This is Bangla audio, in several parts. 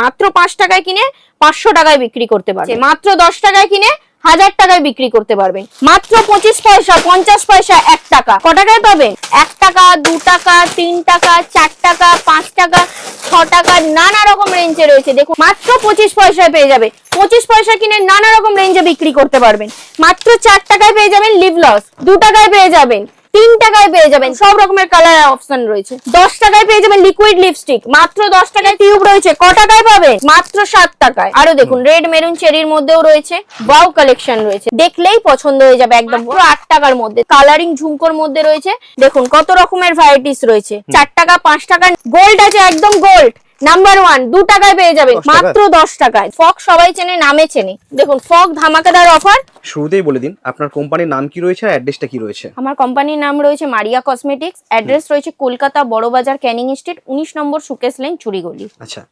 মাত্র পাঁচ টাকায় কিনে পাঁচশো টাকায় বিক্রি করতে পারবে। মাত্র দশ টাকায় কিনে হাজার টাকায় বিক্রি করতে পারবেন মাত্র পঁচিশ পয়সা পঞ্চাশ পয়সা এক টাকা। ক টাকায় পাবেন এক টাকা দু টাকা তিন টাকা চার টাকা পাঁচ টাকা ছ টাকা নানা রকম রেঞ্জে রয়েছে। দেখুন মাত্র পঁচিশ পয়সায় পেয়ে যাবে। পঁচিশ পয়সা কিনে নানা রকম রেঞ্জে বিক্রি করতে পারবেন। মাত্র চার টাকায় পেয়ে যাবেন লিভ লস দু টাকায় পেয়ে যাবেন। তিন টাকায় পেয়ে যাবেন। সব রকমের কালার অপশন রয়েছে। দশ টাকায় পেয়ে যাবেন লিকুইড লিপস্টিক মাত্র দশ টাকায় টিউব রয়েছে। ক টাকায় পাবেন মাত্র সাত টাকায়। আরও দেখুন রেড মেরুন চেরির মধ্যেও রয়েছে। বাউ কালেকশন রয়েছে। দেখলেই পছন্দ হয়ে যাবে একদম পুরো আট টাকার মধ্যে। কালারিং ঝুমকোর মধ্যে রয়েছে। দেখুন, কত রকমের ভ্যারাইটিস রয়েছে। চার টাকা, পাঁচ টাকা গোল্ড আছে, একদম গোল্ড নাম্বার ওয়ান দু টাকায় পেয়ে যাবেন মাত্র দশ টাকায়। ফক সবাই চেনে নামে চেনে। দেখুন ফক ধামাকাদার অফার শুরুতেই বলে দিন আপনার কোম্পানির নাম কি রয়েছে আর অ্যাড্রেসটা কি রয়েছে? আমার কোম্পানির নাম রয়েছে মারিয়া কসমেটিক্স অ্যাড্রেস রয়েছে কলকাতা বড়বাজার ক্যানিং স্ট্রিট উনিশ নম্বর সুকেশ লেন চুরিগলি আচ্ছা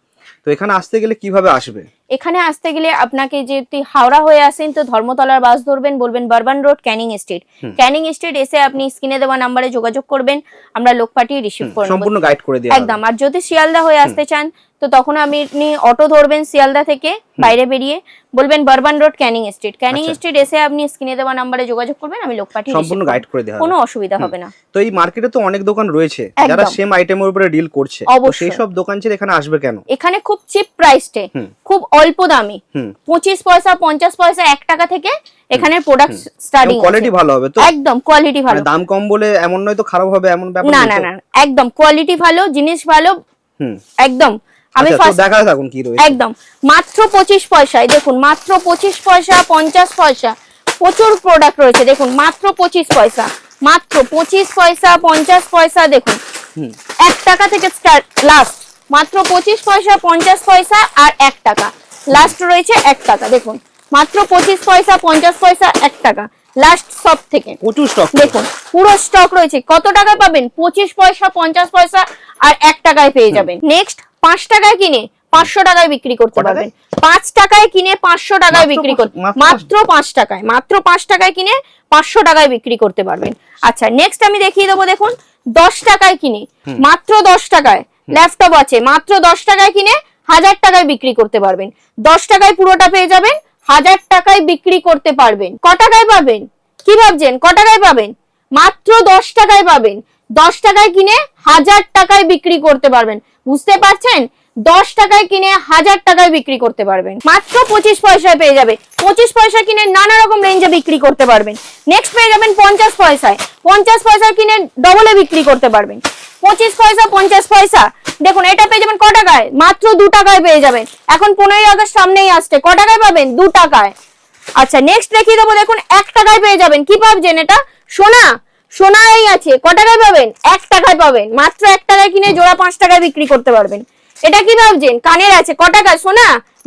তো এখানে আসতে গেলে কীভাবে আসবে? এখানে আসতে গেলে আপনাকে যদি হাওড়া হয়ে আসেন তো ধর্মতলার বাস ধরবেন বলবেন Brabourne road Canning street Canning street এসে আপনি স্ক্রিনে দেওয়া নাম্বারে যোগাযোগ করবেন আমরা লোক পাঠিয়ে রিসিভ করব সম্পূর্ণ গাইড করে হবে। একদম আর যদি শিয়ালদা হয়ে আসতে চান তো তখন আপনি অটো ধরবেন শিয়ালদা থেকে বাইরে বেরিয়ে বলবেন Brabourne road Canning street Canning আচ্ছা। স্ট্রিট এসে আপনি স্ক্রিনে দেওয়া নাম্বারে যোগাযোগ করবেন আমি লোক পাঠিয়ে সম্পূর্ণ গাইড। করে দেওয়া কোনো অসুবিধা হবে না তো এই মার্কেটে তো অনেক দোকান রয়েছে। যারা সেম আইটেমের উপরে ডিল করছে তো অবশ্যই। সেই সব দোকান ছেড়ে এখানে আসবে কেন এখানে খুব চিপ প্রাইসটে হুম। খুব অল্প দামি। পঁচিশ পয়সা পঞ্চাশ পয়সা এক টাকা থেকে এখানে প্রোডাক্ট স্টার্টিং কোয়ালিটি ভালো হবে তো? একদম কোয়ালিটি ভালো। মানে দাম কম বলে এমন নয় তো খারাপ হবে এমন ব্যাপার না না না একদম কোয়ালিটি ভালো জিনিস ভালো হুম। একদম। আমি আচ্ছা দেখা থাকুন কি রয়েছে। একদম। মাত্র পঁচিশ পয়সায় দেখুন মাত্র পঁচিশ পয়সা পঞ্চাশ পয়সা প্রচুর প্রোডাক্ট রয়েছে দেখুন মাত্র পঁচিশ পয়সা মাত্র পঁচিশ পয়সা পঞ্চাশ পয়সা দেখুন। এক টাকা থেকে স্টার্ট লাস্ট মাত্র পঁচিশ পয়সা পঞ্চাশ পয়সা আর এক টাকা। লাস্ট রয়েছে এক টাকা দেখুন। মাত্র পঁচিশ পয়সা পঞ্চাশ পয়সা এক টাকা। লাস্ট সব থেকে। প্রচুর স্টক দেখুন পুরো স্টক রয়েছে। কত টাকায় পাবেন? পঁচিশ পয়সা পঞ্চাশ পয়সা আর এক টাকায় পেয়ে যাবেন। নেক্সট পাঁচ টাকায় কিনে পাঁচশো টাকায় বিক্রি করতে পারবেন। পাঁচ টাকায় কিনে পাঁচশো টাকায় বিক্রি করতে মাত্র পাঁচ টাকায় মাত্র পাঁচ টাকায় কিনে পাঁচশো টাকায় বিক্রি করতে পারবেন। আচ্ছা নেক্সট আমি দেখিয়ে দেবো দেখুন দশ টাকায় কিনে। মাত্র দশ টাকায়। ল্যাপটপ আছে। মাত্র দশ টাকায় কিনে হাজার টাকায় বিক্রি করতে পারবেন। দশ টাকায় পুরোটা পেয়ে যাবেন, হাজার টাকায় বিক্রি করতে পারবেন। ক টাকায় পাবেন? কি ভাবছেন? ক টাকায় পাবেন? মাত্র দশ টাকায় পাবেন। দশ টাকায় কিনে হাজার টাকায় বিক্রি করতে পারবেন। বুঝতে পারছেন? দশ টাকায় কিনে হাজার টাকায় বিক্রি করতে পারবেন। মাত্র পঁচিশ পয়সায় পেয়ে যাবে। পঁচিশ পয়সা কিনে নানা রকম রেঞ্জে বিক্রি করতে পারবেন। নেক্সট পেয়ে যাবেন পঞ্চাশ পয়সায়। পঞ্চাশ পয়সা কিনে ডবলে বিক্রি করতে পারবেন। পঁচিশ পয়সা, পঞ্চাশ পয়সা। দেখুন, এটা পেয়ে যাবেন ক টাকায়? মাত্র দু টাকায় পেয়ে যাবেন। এখন পনেরোই আগস্ট, সামনেই আসছে। ক টাকায় পাবেন? দু টাকায়। আচ্ছা নেক্সট দেখিয়ে দেবো। দেখুন, এক টাকায় পেয়ে যাবেন। কি ভাবছেন এটা? সোনা। সোনাই আছে। ক টাকায় পাবেন? এক টাকায় পাবেন। মাত্র এক টাকায় কিনে জোড়া পাঁচ টাকায় বিক্রি করতে পারবেন। এটা কি ভাবছেন? কানের আছে ক টাকায় সোনা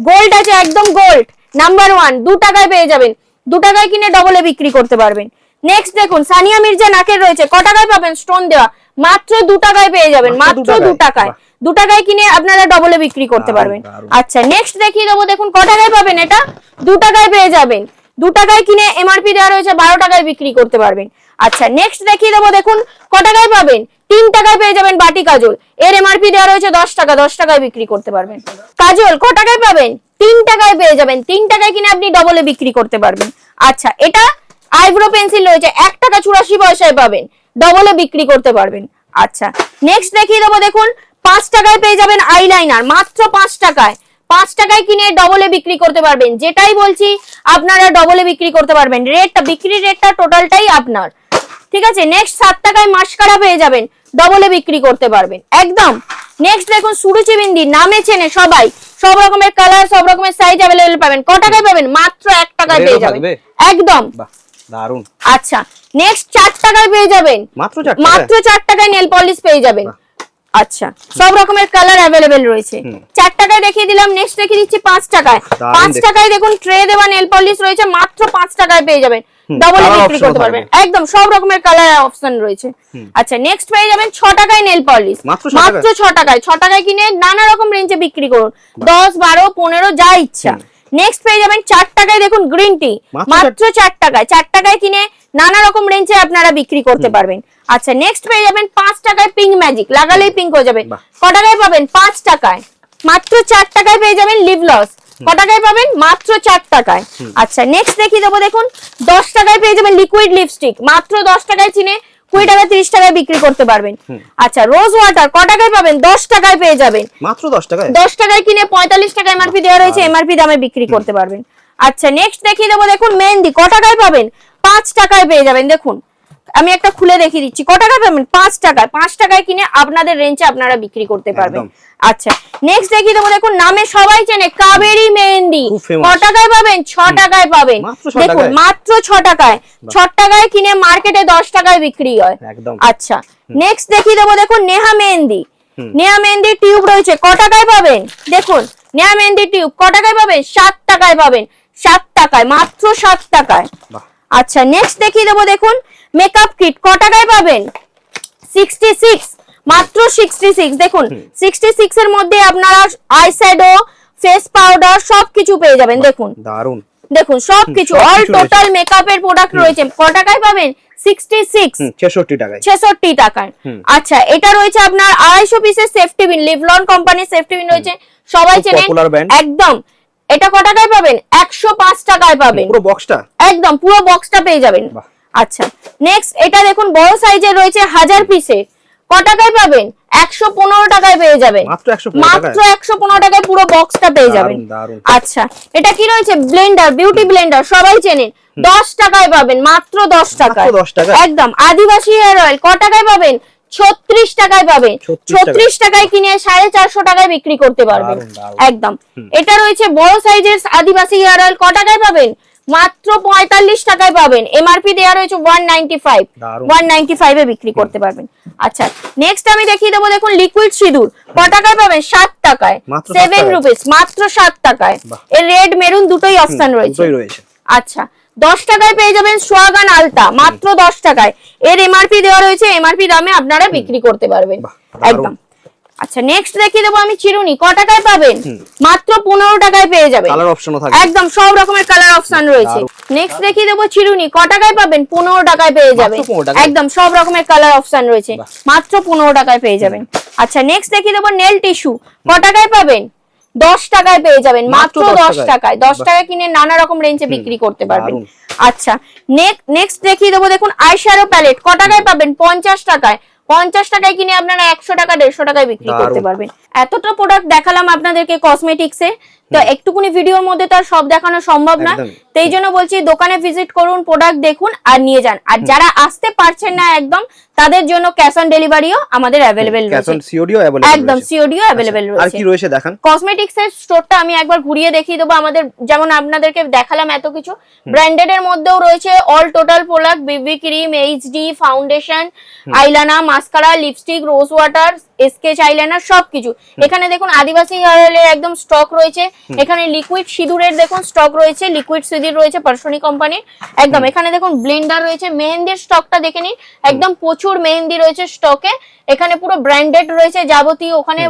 গোল্ড আছে একদম গোল্ড নাম্বার ওয়ান দু টাকায় পেয়ে যাবেন। দু টাকায় কিনে ডবলে বিক্রি করতে পারবেন। নেক্সট দেখুন সানিয়া মির্জা নাকের রয়েছে। ক টাকায় পাবেন? স্টোন দেওয়া। মাত্র দু টাকায় পেয়ে যাবেন মাত্র দু? টাকায়? দু টাকায় কিনে আপনারা ডবলে বিক্রি করতে পারবেন। আচ্ছা নেক্সট দেখিয়ে দেবো দেখুন ক টাকায় পাবেন এটা? দু টাকায় পেয়ে যাবেন। দু টাকায় কিনে এমআরপি দেওয়া রয়েছে, বারো টাকায় বিক্রি করতে পারবেন। আচ্ছা নেক্সট দেখিয়ে দেবো, দেখুন, ক টাকায় পাবেন? তিন টাকায় পেয়ে যাবেন বাটি কাজল। এর এমআরপি দেওয়া রয়েছে দশ টাকা, দশ টাকায় বিক্রি করতে পারবেন। কাজল, ক টাকায় পাবেন? তিন টাকায় পেয়ে যাবেন। তিন টাকায় কিনে আপনি ডবলে বিক্রি করতে পারবেন। আচ্ছা এটা আইব্রো পেন্সিল রয়েছে, এক টাকা চুরাশি পয়সায় পাবেন। ডবলে বিক্রি করতে পারবেন। আচ্ছা নেক্সট দেখিয়ে দেবো, দেখুন, পাঁচ টাকায় পেয়ে যাবেন আইলাইনার মাত্র পাঁচ টাকায়। পাঁচ টাকায় কিনে ডবলে বিক্রি করতে পারবেন। যেটাই বলছি আপনারা ডবলে বিক্রি করতে পারবেন। রেটটা বিক্রির রেটটা টোটালটাই আপনার। ঠিক আছে? নেক্সট সাত টাকায় মাসকারা পেয়ে যাবেন ডবলে বিক্রি করতে পারবেন। একদম। নেক্সট দেখুন সুরুচি বিন্দি নামে চেনে সবাই। সব রকমের কালার সব রকমের সাইজ অ্যাভেলেবেল পাবেন। ক টাকায় পাবেন? মাত্র এক টাকায় পেয়ে যাবেন। একদম। দারুণ আচ্ছা। নেক্সট চার টাকায় পেয়ে যাবেন। মাত্র চার টাকায়? নেল পলিশ পেয়ে যাবেন। আচ্ছা সব রকমের কালার অ্যাভেলেবেল রয়েছে। চার টাকায় দেখিয়ে দিলাম নেক্সট দেখিয়ে দিচ্ছি পাঁচ টাকায়। পাঁচ টাকায় দেখুন ট্রে দেওয়া নেল পলিশ রয়েছে মাত্র পাঁচ টাকায় পেয়ে যাবেন। ডবলে বিক্রি করতে পারবেন। একদম সব রকমের কালার অপশন রয়েছে। আচ্ছা নেক্সট পেয়ে যাবেন ছ টাকায় নেল পলিশ মাত্র ছ টাকায়? ছ টাকায়। কিনে নানা রকম রেঞ্জে বিক্রি করুন। দশ বারো পনেরো যা ইচ্ছা। নেক্সট পেয়ে যাবেন চার টাকায় দেখুন গ্রিন টি মাত্র চার টাকায়। চার টাকায় কিনে নানা রকম রেঞ্জে আপনারা বিক্রি করতে পারবেন। আচ্ছা নেক্সট পেয়ে যাবেন পাঁচ টাকায় পিঙ্ক ম্যাজিক লাগালেই পিঙ্ক হয়ে যাবে। ক টাকায় পাবেন? পাঁচ টাকায়। মাত্র চার টাকায় পেয়ে যাবেন লিভ লস ক টাকায় পাবেন? মাত্র চার টাকায়। আচ্ছা নেক্সট দেখিয়ে দেবো দেখুন। দশ টাকায় পেয়ে যাবেন লিকুইড লিপস্টিক মাত্র দশ টাকায় চিনে কুড়ি টাকা তিরিশ টাকায় বিক্রি করতে পারবেন। আচ্ছা রোজ ওয়াটার ক টাকায় পাবেন? দশ টাকায় পেয়ে যাবেন। মাত্র দশ টাকায়? দশ টাকায় কিনে পঁয়তাল্লিশ টাকা এমআরপি দেওয়া রয়েছে এমআরপি দামে বিক্রি করতে পারবেন। আচ্ছা নেক্সট দেখিয়ে দেবো দেখুন মেহেন্দি ক টাকায় পাবেন? পাঁচ টাকায় পেয়ে যাবেন দেখুন। আমি একটা খুলে দেখিয়ে দিচ্ছি। ক টাকায় পাবেন পাঁচ টাকায় পাঁচ টাকায় কিনে আপনাদের রেঞ্জে আপনারা বিক্রি করতে পারবেন। আচ্ছা নেক্সট দেখিয়ে দেবো দেখুন নামে সবাই চেনে কাবেরি মেহেন্দি। ক টাকায় পাবেন? ছ টাকায় পাবেন। দেখুন মাত্র ছ টাকায়। ছ টাকায় কিনে মার্কেটে দশ টাকায় বিক্রি হয়। একদম। আচ্ছা নেক্সট দেখিয়ে দেবো দেখুন নেহা মেহেন্দি। নেহা মেহেন্দি টিউব রয়েছে। ক টাকায় পাবেন? দেখুন নেহা মেহেন্দি টিউব ক টাকায় পাবেন? সাত টাকায় পাবেন। সাত টাকায় মাত্র সাত টাকায়। আচ্ছা নেক্সট দেখিয়ে দেবো দেখুন মেকআপ কিট ক টাকায় পাবেন? সিক্সটি সিক্স মাত্র সিক্সটি সিক্স দেখুন সিক্সটি সিক্স এর মধ্যে আপনারা আইশ্যাডো ফেস পাউডার সবকিছু পেয়ে যাবেন দেখুন। দারুণ দেখুন সবকিছু অল টোটাল মেকআপের প্রোডাক্ট রয়েছে। ক টাকায় পাবেন? সিক্সটি সিক্স হুম ছেষট্টি টাকায়। আচ্ছা এটা রয়েছে আপনার আড়াইশো পিসের সেফটি বিন লিভলন সেফটি বিন রয়েছে। সবাই চেনেন? একদম। এটা ক টাকায় পাবেন? একশো পাঁচ টাকায় পাবেন। পুরো বক্সটা একদম পুরো বক্সটা পেয়ে যাবেন। আচ্ছা নেক্সট এটা দেখুন বড় সাইজের রয়েছে হাজার পিসের ক টাকায় পাবেন? একশো পনেরো টাকায় পেয়ে যাবেন। মাত্র একশো পনেরো টাকায়? পুরো বক্সটা পেয়ে যাবেন। আচ্ছা এটা কি রয়েছে? ব্লেন্ডার বিউটি ব্লেন্ডার সবাই চেনেন। দশ টাকায় পাবেন মাত্র দশ টাকায়। একদম আদিবাসী হেয়ার অয়েল ক টাকায় পাবেন? ছত্রিশ টাকায় পাবেন। ছত্রিশ টাকায়। কিনে সাড়ে চারশো টাকায় বিক্রি করতে পারবেন। একদম। এটা রয়েছে বড় সাইজের আদিবাসী হেয়ার অয়েল ক টাকায় পাবেন? মাত্র পঁয়তাল্লিশ টাকায় পাবেন। এমআরপি দেওয়া রয়েছে ওয়ান নাইনটি ফাইভ দারুণ। ওয়ান নাইনটি ফাইভে বিক্রি করতে পারবেন। আচ্ছা নেক্সট আমি দেখিয়ে দেবো দেখুন লিকুইড সিঁদুর। ক টাকায় পাবেন? সাত টাকায়। সেভেন রুপিস মাত্র সাত টাকায়। এর রেড মেরুন দুটোই অপশন রয়েছে। আচ্ছা দশ টাকায় পেয়ে যাবেন সোয়াগান আলতা মাত্র দশ টাকায়। এর এমআরপি দেওয়া রয়েছে এমআরপি দামে আপনারা বিক্রি করতে পারবেন। একদম। আচ্ছা নেক্সট দেখিয়ে দেবো আমি চিরুনি। ক টাকায় পাবেন? মাত্র পনেরো টাকায় পেয়ে যাবেন। কালার অপশনও থাকবে। একদম সব রকমের কালার অপশন রয়েছে। নেক্সট দেখিয়ে দেবো চিরুনি। ক টাকায় পাবেন? পনেরো টাকায় পেয়ে যাবেন। একদম সব রকমের কালার অপশন রয়েছে। মাত্র পনেরো টাকায় পেয়ে যাবেন। আচ্ছা নেক্সট দেখিয়ে দেবো নেল টিস্যু ক টাকায় পাবেন? দশ টাকায় পেয়ে যাবেন। মাত্র মাত্র 10 দশ টাকায়। দশ। টাকায় কিনে নানা রকম রেঞ্জে বিক্রি করতে পারবেন। আচ্ছা নেক্সট দেখিয়ে দেবো দেখুন আইশ্যাডো প্যালেট ক টাকায় পাবেন? পঞ্চাশ টাকায়। পঞ্চাশ টাকায় কিনে আপনারা একশো টাকা দেড়শো টাকায় বিক্রি করতে পারবেন। এতটা প্রোডাক্ট দেখালাম আপনাদেরকে কসমেটিক্সে তো একটুকুনি ভিডিওর মধ্যে তো আর সব দেখানো সম্ভব না। তাই জন্য বলছি দোকানে ভিজিট করুন প্রোডাক্ট দেখুন আর নিয়ে যান। আর যারা আসতে পারছেন না একদম তাদের জন্য ক্যাশ অন ডেলিভারিও আমাদের অ্যাভেলেবেল ক্যাশ রয়েছে। অন সিওডিও অ্যাভেলেবল একদম সিওডিও অ্যাভেলেবেল আর কি রয়েছে দেখান? কসমেটিক্স এর স্টোরটা আমি একবার ঘুরিয়ে দেখিয়ে দেবো। আমাদের যেমন আপনাদেরকে দেখালাম এত কিছু। ব্র্যান্ডেড এর মধ্যেও রয়েছে all total product BB cream HD foundation আইলানা mascara lipstick rose water sketch eyeliner সবকিছু। এখানে দেখুন আদিবাসী হেয়ার অয়েলের একদম স্টক রয়েছে। এখানে লিকুইড সিঁদুরের দেখুন স্টক রয়েছে লিকুইড সিঁদুর রয়েছে পার্সনি কোম্পানির একদম এখানে দেখুন ব্লেন্ডার রয়েছে মেহেন্দির স্টকটা দেখে নিন। একদম প্রচুর মেহেন্দি রয়েছে স্টকে এখানে পুরো ব্র্যান্ডেড রয়েছে যাবতীয় ওখানে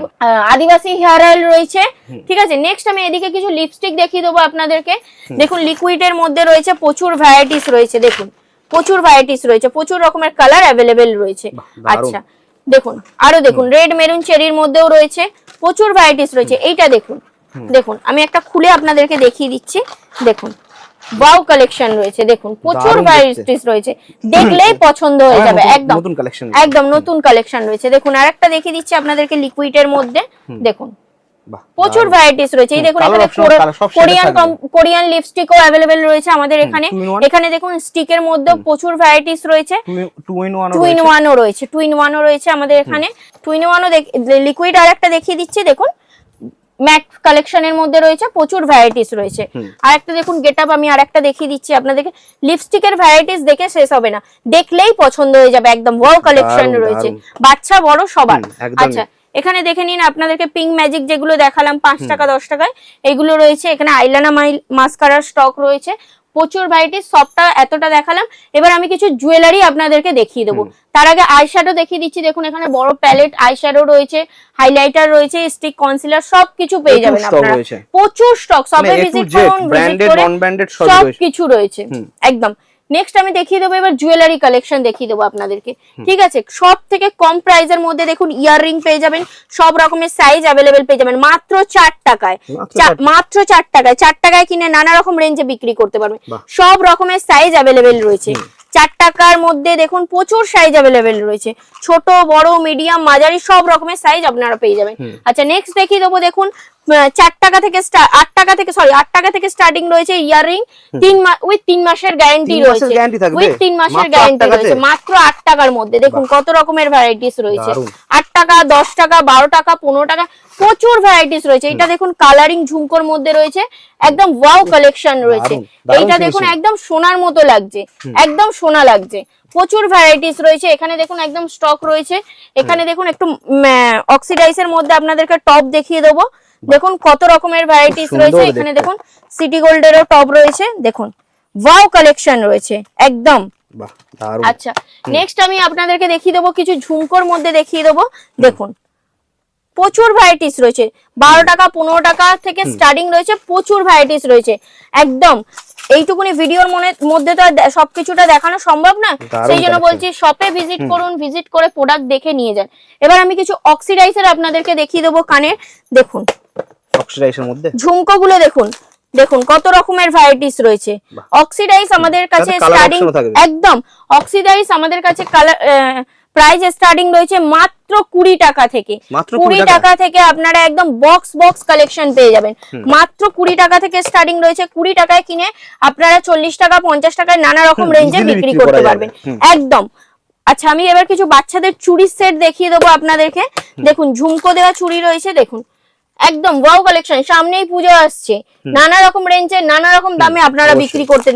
আদিবাসী হেয়ার অয়েল রয়েছে ঠিক আছে নেক্সট আমি এদিকে কিছু লিপস্টিক দেখিয়ে দেবো আপনাদেরকে। দেখুন লিকুইডের মধ্যে রয়েছে প্রচুর ভ্যারাইটিস রয়েছে দেখুন। প্রচুর ভ্যারাইটিস রয়েছে প্রচুর রকমের কালার অ্যাভেলেবেল রয়েছে। আচ্ছা। দেখুন আরও দেখুন রেড মেরুন চেরির মধ্যেও রয়েছে প্রচুর ভ্যারাইটিস রয়েছে এইটা দেখুন দেখুন আমি একটা খুলে আপনাদেরকে দেখিয়ে দিচ্ছি দেখুন বাউ কালেকশন রয়েছে দেখুন প্রচুর ভ্যারাইটিস রয়েছে দেখলেই পছন্দ হয়ে হ্যাঁ, যাবে একদম নতুন কালেকশন একদম নতুন কালেকশন রয়েছে দেখুন আরেকটা দেখিয়ে দিচ্ছি আপনাদেরকে লিকুইডের মধ্যে দেখুন প্রচুর ভ্যারাইটিস রয়েছে। এই দেখুন এখানে কোরিয়ান কোরিয়ান লিপস্টিকও অ্যাভেলেবেল রয়েছে আমাদের এখানে? এখানে দেখুন স্টিকের মধ্যে প্রচুর ভ্যারাইটিস রয়েছে। Two in one two in ওয়ানও রয়েছে। টু ইন ওয়ানও রয়েছে আমাদের এখানে। টু ইন ওয়ানও লিকুইড আর একটা দেখিয়ে দিচ্ছি দেখুন। ম্যাট কালেকশনের মধ্যে রয়েছে প্রচুর ভ্যারাইটিস রয়েছে। আর একটা দেখুন গেট আপ আমি আর একটা দেখিয়ে দিচ্ছি আপনাদেরকে। লিপস্টিকের ভ্যারাইটিস দেখে শেষ হবে না। দেখলেই পছন্দ হয়ে যাবে একদম ওয়াও কালেকশন রয়েছে। বাচ্চা বড় সবার। আচ্ছা এখানে দেখে নিন আপনাদেরকে পিঙ্ক ম্যাজিক যেগুলো দেখালাম পাঁচ টাকা দশ টাকায় এগুলো রয়েছে। এখানে আইলানা মাইল মাস্কারার স্টক রয়েছে। প্রচুর ভ্যারাইটিস সবটা এতটা দেখালাম। এবার আমি কিছু জুয়েলারি আপনাদেরকে দেখিয়ে দেবো। তার আগে আইশ্যাডো দেখিয়ে দিচ্ছি। দেখুন এখানে বড় প্যালেট আইশ্যাডো রয়েছে হাইলাইটার রয়েছে স্টিক কনসিলার সবকিছু পেয়ে যাবেন আপনারা। প্রচুর স্টক সবে মানে ভিজিট করুন ভিজিট branded, করে non-branded সবই সব রয়েছে। কিছু রয়েছে। একদম। নেক্সট আমি দেখিয়ে দেবো এবার জুয়েলারি কালেকশন দেখিয়ে দেবো আপনাদেরকে। ঠিক আছে? সব থেকে কম প্রাইসের মধ্যে দেখুন ইয়াররিং পেয়ে যাবেন সব রকমের সাইজ অ্যাভেলেবেল পেয়ে যাবেন মাত্র চার টাকায়। মাত্র চার- টাকায় চার টাকায় কিনে নানা রকম রেঞ্জে বিক্রি করতে পারবেন। সব রকমের সাইজ অ্যাভেলেবেল রয়েছে। চার টাকার মধ্যে দেখুন প্রচুর সাইজ অ্যাভেলেবেল রয়েছে। ছোট বড় মিডিয়াম মাঝারি সব রকমের সাইজ আপনারা পেয়ে যাবেন। আচ্ছা নেক্সট দেখিয়ে দেবো দেখুন চার টাকা থেকে আট টাকা থেকে সরি আট টাকা থেকে স্টার্টিং রয়েছে ইয়াররিং তিন মাস উইথ তিন মাসের গ্যারান্টি রয়েছে। উইথ তিন মাসের গ্যারান্টি রয়েছে। মাত্র আট টাকার মধ্যে। দেখুন কত রকমের ভ্যারাইটিস রয়েছে। আট টাকা দশ টাকা বারো টাকা পনেরো টাকা প্রচুর ভ্যারাইটিস রয়েছে। এটা দেখুন কালারিং ঝুমকোর মধ্যে রয়েছে। একদম ওয়াও কালেকশন রয়েছে। এইটা দেখুন একদম সোনার মতো লাগছে। একদম সোনা লাগছে। প্রচুর ভ্যারাইটিস রয়েছে। এখানে দেখুন একদম স্টক রয়েছে। এখানে দেখুন একটু অক্সিডাইসের মধ্যে আপনাদেরকে টপ দেখিয়ে দেবো। দেখুন কত রকমের ভ্যারাইটিস রয়েছে। এখানে দেখুন সিটি গোল্ডেরও টপ রয়েছে। দেখুন ওয়াও কালেকশন রয়েছে। একদম। আচ্ছা নেক্সট আমি আপনাদেরকে দেখিয়ে দেবো কিছু ঝুমকোর মধ্যে দেখিয়ে দেবো। দেখুন প্রচুর ভ্যারাইটিস রয়েছে। বারো টাকা পনেরো টাকা থেকে স্টার্টিং রয়েছে প্রচুর ভ্যারাইটিস রয়েছে। একদম এইটুকুনি ভিডিওর মনে মধ্যে তো সবকিছুটা দেখানো সম্ভব না। সেই জন্য বলছি শপে ভিজিট করুন ভিজিট করে প্রোডাক্ট দেখে নিয়ে যান। এবার আমি কিছু অক্সিডাইজার আপনাদেরকে দেখিয়ে দেবো কানে। দেখুন। অক্সিডাইসের মধ্যে? ঝুমকো গুলো দেখুন। দেখুন কত রকমের ভ্যারাইটিস রয়েছে। অক্সিডাইজ আমাদের কাছে স্টার্টিং। একদম অক্সিডাইজ আমাদের কাছে কালার প্রাইস স্টার্টিং রয়েছে মাত্র কুড়ি টাকা থেকে। কুড়ি টাকা? থেকে আপনারা একদম বক্স বক্স কালেকশন পেয়ে যাবেন। মাত্র কুড়ি টাকা থেকে স্টার্টিং রয়েছে কুড়ি টাকায় কিনে আপনারা চল্লিশ টাকা পঞ্চাশ টাকায় নানা রকম রেঞ্জে বিক্রি বিক্রি করতে পারবেন। একদম। আচ্ছা আমি এবার কিছু বাচ্চাদের চুরির সেট দেখিয়ে দেবো আপনাদেরকে। দেখুন ঝুমকো দেওয়া চুরি রয়েছে দেখুন। একদম ওয়াও কালেকশন সামনেই পুজো আসছে। নানা রকম রেঞ্জে নানা রকম দামে আপনারা বিক্রি করতে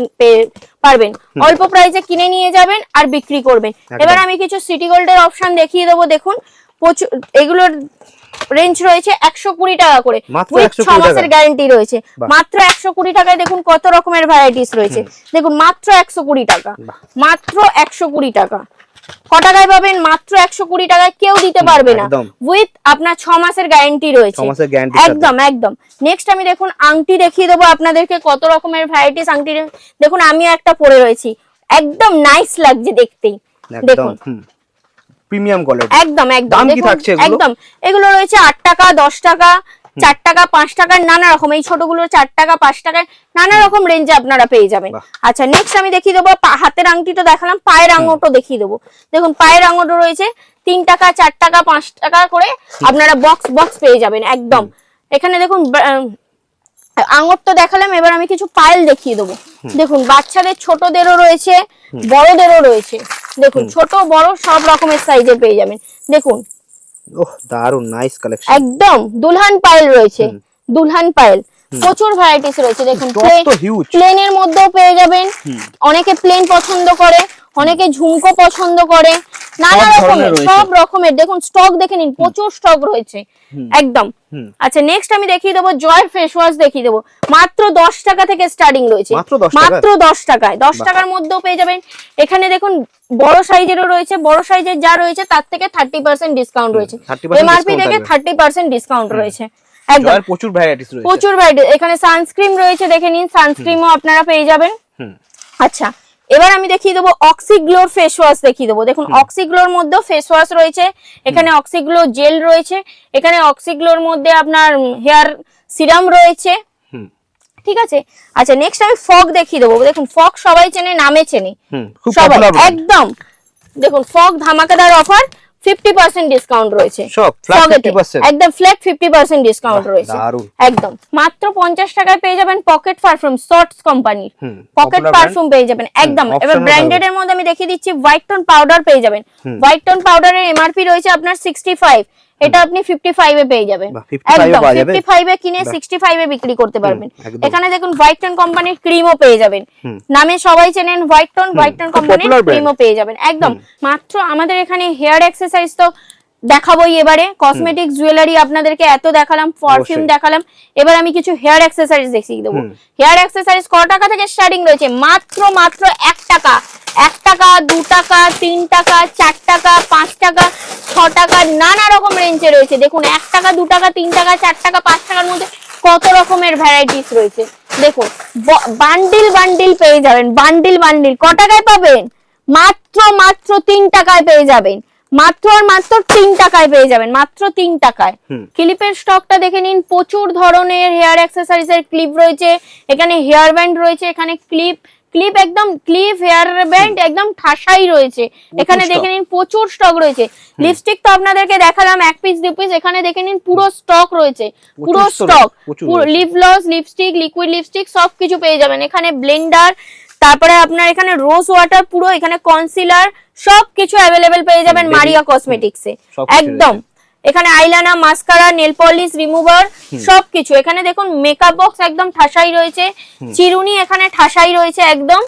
পারবেন। অল্প প্রাইসে কিনে নিয়ে যাবেন আর বিক্রি করবেন। এবার আমি কিছু সিটি গোল্ডের অপশন দেখিয়ে দেবো দেখুন। প্রচুর এগুলোর রেঞ্জ রয়েছে একশো কুড়ি টাকা করে। মাত্র With 120 ছ মাসের? গ্যারান্টি রয়েছে। মাত্র একশো কুড়ি টাকায় দেখুন কত রকমের ভ্যারাইটিস রয়েছে। দেখুন মাত্র একশো কুড়ি টাকা। মাত্র একশো কুড়ি টাকা। ক টাকায় পাবেন? মাত্র একশো কুড়ি টাকায় কেউ দিতে পারবে না। উইথ আপনার ছ মাসের গ্যারান্টি রয়েছে। একদম একদম। নেক্সট আমি দেখুন আংটি দেখিয়ে দেবো আপনাদেরকে কত রকমের ভ্যারাইটিস আংটি দেখুন আমিও একটা পরে রয়েছি। একদম নাইস লাগছে দেখতেই। দেখুন। প্রিমিয়াম কোয়ালিটি একদম একদম। দাম কি থাকছে এগুলো? একদম। এগুলো রয়েছে আট টাকা দশ টাকা চার টাকা পাঁচ টাকার নানা রকম এই ছোটগুলো চার টাকা পাঁচ টাকায় নানা রকম রেঞ্জে আপনারা পেয়ে যাবেন। আচ্ছা নেক্সট আমি দেখিয়ে দেবো হাতের আংটি তো দেখালাম পায়ের আঙুটো দেখিয়ে দেবো। দেখুন পায়ের আঙুটো রয়েছে তিন টাকা চার টাকা পাঁচ টাকা করে আপনারা বক্স বক্স পেয়ে যাবেন একদম। এখানে দেখুন আঙুর তো দেখালাম এবার আমি কিছু পায়েল দেখিয়ে দেবো। দেখুন বাচ্চাদের ছোটদেরও রয়েছে বড়দেরও রয়েছে। দেখুন ছোট বড় সব রকমের সাইজে পেয়ে যাবেন। দেখুন ওহ দারুণ নাইস কালেকশন একদম দুলহান পায়েল রয়েছে দুলহান পায়েল প্রচুর ভ্যারাইটিস রয়েছে দেখুন। প্লেনের মধ্যেও পেয়ে যাবেন। অনেকে প্লেন পছন্দ করে অনেকে ঝুমকো পছন্দ করে নানা রকমের সব রকমের। দেখুন স্টক দেখে নিন প্রচুর স্টক রয়েছে একদম। আচ্ছা নেক্সট আমি দেখিয়ে দেবো জয়ের ফেস ওয়াশ দেখিয়ে দেবো। মাত্র দশ টাকা থেকে স্টার্টিং রয়েছে। মাত্র 10 টাকায়? মাত্র দশ টাকায়। দশ টাকার মধ্যেও পেয়ে যাবেন। এখানে দেখুন বড় সাইজেরও রয়েছে। বড় সাইজের যা রয়েছে তার থেকে থার্টি পার্সেন্ট ডিসকাউন্ট রয়েছে। 30% এমআরপি থেকে থার্টি পার্সেন্ট ডিসকাউন্ট রয়েছে। একদম। প্রচুর ভ্যারাইটিস রয়েছে। প্রচুর ভ্যারাইটি এখানে সানস্ক্রিন রয়েছে দেখে নিন সানস্ক্রিনও আপনারা পেয়ে যাবেন। আচ্ছা এবার আমি দেখিয়ে দেবো অক্সিগ্লোর ফেস ওয়াশ দেখিয়ে দেবো। দেখুন অক্সিগ্লোর মধ্যেও ফেস ওয়াশ রয়েছে এখানে অক্সিগ্লো জেল রয়েছে এখানে অক্সিগ্লোর মধ্যে আপনার হেয়ার সিরাম রয়েছে। ঠিক আছে? আচ্ছা নেক্সট আমি ফগ দেখিয়ে দেবো। দেখুন ফগ সবাই চেনে নামে চেনে। সবাই একদম। দেখুন ফগ ধামাকাদার অফার ফিফটি পার্সেন্ট ডিসকাউন্ট রয়েছে। সব, ফ্ল্যাট 50% একদম ফ্ল্যাট ফিফটি পার্সেন্ট ডিসকাউন্ট রয়েছে। একদম। মাত্র পঞ্চাশ টাকায় পেয়ে যাবেন pocket perfume shorts company pocket perfume পেয়ে যাবেন একদম। এবার ব্র্যান্ডেড এর মধ্যে আমি দেখিয়ে দিচ্ছি হোয়াইট টোন পাউডার পেয়ে যাবেন। হোয়াইট টোন পাউডারের এমআরপি রয়েছে আপনার সিক্সটি ফাইভ এটা আপনি 55 এ পেয়ে যাবেন। বাহ, 55 এ একদম ফিফটি ফাইভে কিনে 65 এ বিক্রি করতে পারবেন। এখানে দেখুন হোয়াইট টোন কোম্পানির ক্রিমও পেয়ে যাবেন। নামে সবাই চেনেন হোয়াইট টোন হোয়াইট টোন কোম্পানির। ক্রিমও পেয়ে যাবেন। একদম মাত্র আমাদের এখানে হেয়ার এক্সারসাইজ তো দেখাবোই এবারে। কসমেটিক জুয়েলারি আপনাদেরকে এত দেখালাম পারফিউম দেখালাম। এবার আমি কিছু হেয়ার এক্সারসাইজ দেখিয়ে দেবো। হেয়ার এক্সারসাইজ ক টাকা থেকে স্টার্টিং রয়েছে? মাত্র মাত্র এক টাকা। এক টাকা দু টাকা তিন টাকা চার টাকা পাঁচ টাকা ছ টাকা নানা রকম রেঞ্জে রয়েছে। দেখুন এক টাকা দু টাকা তিন টাকা চার টাকা পাঁচ টাকার মধ্যে কত রকমের ভ্যারাইটিস রয়েছে। দেখুন বান্ডিল বান্ডিল পেয়ে যাবেন। বান্ডিল বান্ডিল ক টাকায় পাবেন? মাত্র মাত্র তিন টাকায় পেয়ে যাবেন। মাত্র আর মাত্র তিন টাকায় পেয়ে যাবেন মাত্র তিন টাকায়। ক্লিপের স্টকটা দেখে নিন প্রচুর ধরনের হেয়ার অ্যাক্সেসরিজ এর ক্লিপ রয়েছে এখানে হেয়ার ব্যান্ড রয়েছে এখানে ক্লিপ ক্লিপ একদম ক্লিপ হেয়ার ব্যান্ড একদম ঠাসাই রয়েছে। এখানে দেখে নিন প্রচুর স্টক রয়েছে। লিপস্টিক তো আপনাদেরকে দেখালাম এক পিস দু পিস এখানে দেখে নিন পুরো স্টক রয়েছে। পুরো stock lip gloss lipstick liquid lipstick সব কিছু পেয়ে যাবেন। এখানে ব্লেন্ডার তারপরে আপনার এখানে রোজ ওয়াটার পুরো এখানে কনসিলার সবকিছু অ্যাভেলেবেল পেয়ে যাবেন মারিয়া কসমেটিক্সে একদম। এখানে আইলানা মাস্কারা নেল পলিশ রিমুভার সবকিছু। এখানে দেখুন মেকআপ বক্স একদম ঠাসাই রয়েছে। চিরুনি এখানে ঠাসাই রয়েছে একদম।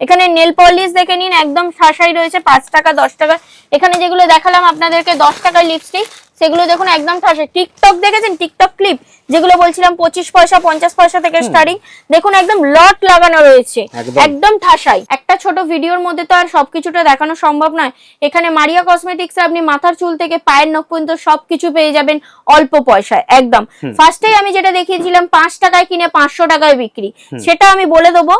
এখানে নেল পলিশ দেখে নিন একদম ঠাসাই রয়েছে পাঁচ টাকা দশ টাকা। এখানে যেগুলো দেখালাম আপনাদেরকে দশ টাকার লিপস্টিক সেগুলো দেখুন একদম ঠাসাই টিকটক দেখেছেন? টিকটক ক্লিপ যেগুলো বলছিলাম পঁচিশ পয়সা পঞ্চাশ পয়সা থেকে স্টার্টিং দেখুন একদম লট লাগানো রয়েছে একদম। একদম ঠাসাই। একটা ছোট ভিডিওর মধ্যে তো আর সবকিছুটা দেখানো সম্ভব নয়। এখানে মারিয়া কসমেটিক্স আপনি মাথার চুল থেকে পায়ের নখ পর্যন্ত সবকিছু পেয়ে যাবেন অল্প পয়সায় একদম। ফার্স্টেই আমি যেটা দেখিয়েছিলাম পাঁচ টাকায় কিনে পাঁচশো টাকায় বিক্রি। সেটা আমি বলে দেবো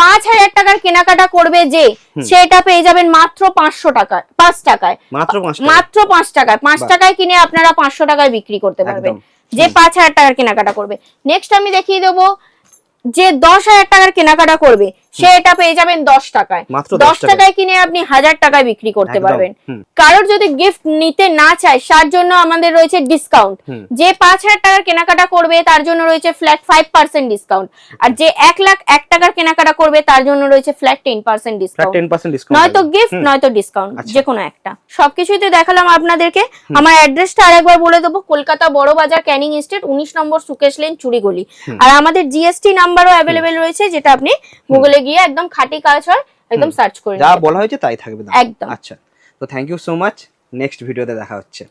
পাঁচ হাজার টাকার কেনাকাটা করবে যে সেটা পেয়ে যাবেন মাত্র পাঁচশো টাকায় পাঁচ টাকায়। মাত্র পাঁচ টাকা মাত্র পাঁচ টাকায়। পাঁচ টাকায় কিনে আপনারা পাঁচশো টাকায় বিক্রি করতে পারবেন। যে পাঁচ হাজার টাকার কেনাকাটা করবে। নেক্সট আমি দেখিয়ে দেবো যে দশ হাজার টাকার কেনাকাটা করবে। সে এটা পেয়ে যাবেন দশ টাকায়। দশ টাকায়। কিনে আপনি হাজার টাকায় বিক্রি করতে পারবেন। কারোর যদি গিফট নিতে না চায় তার জন্য আমাদের রয়েছে ডিসকাউন্ট যে পাঁচ হাজার টাকার কেনাকাটা করবে তার জন্য রয়েছে ফ্ল্যাট ফাইভ পার্সেন্ট ডিসকাউন্ট আর যে এক লাখ এক টাকার কেনাকাটা করবে তার জন্য রয়েছে ফ্ল্যাট টেন পার্সেন্ট ডিসকাউন্ট নয়তো গিফট নয়তো ডিসকাউন্ট। যে কোনো একটা। সবকিছুই তো দেখালাম আপনাদেরকে। আমার অ্যাড্রেসটা আরেকবার বলে দেবো। কলকাতা বড় বাজার ক্যানিং স্ট্রিট উনিশ নম্বর সুকেশ লেন চুরিগলি আর আমাদের জিএসটি নাম্বারও অ্যাভেলেবেল রয়েছে যেটা আপনি গুগলে গিয়ে একদম খাঁটি কালচার হয় একদম সার্চ করে যা বলা হয়েছে তাই থাকবে একদম। আচ্ছা। তো thank you so much next ভিডিওতে দেখা হচ্ছে।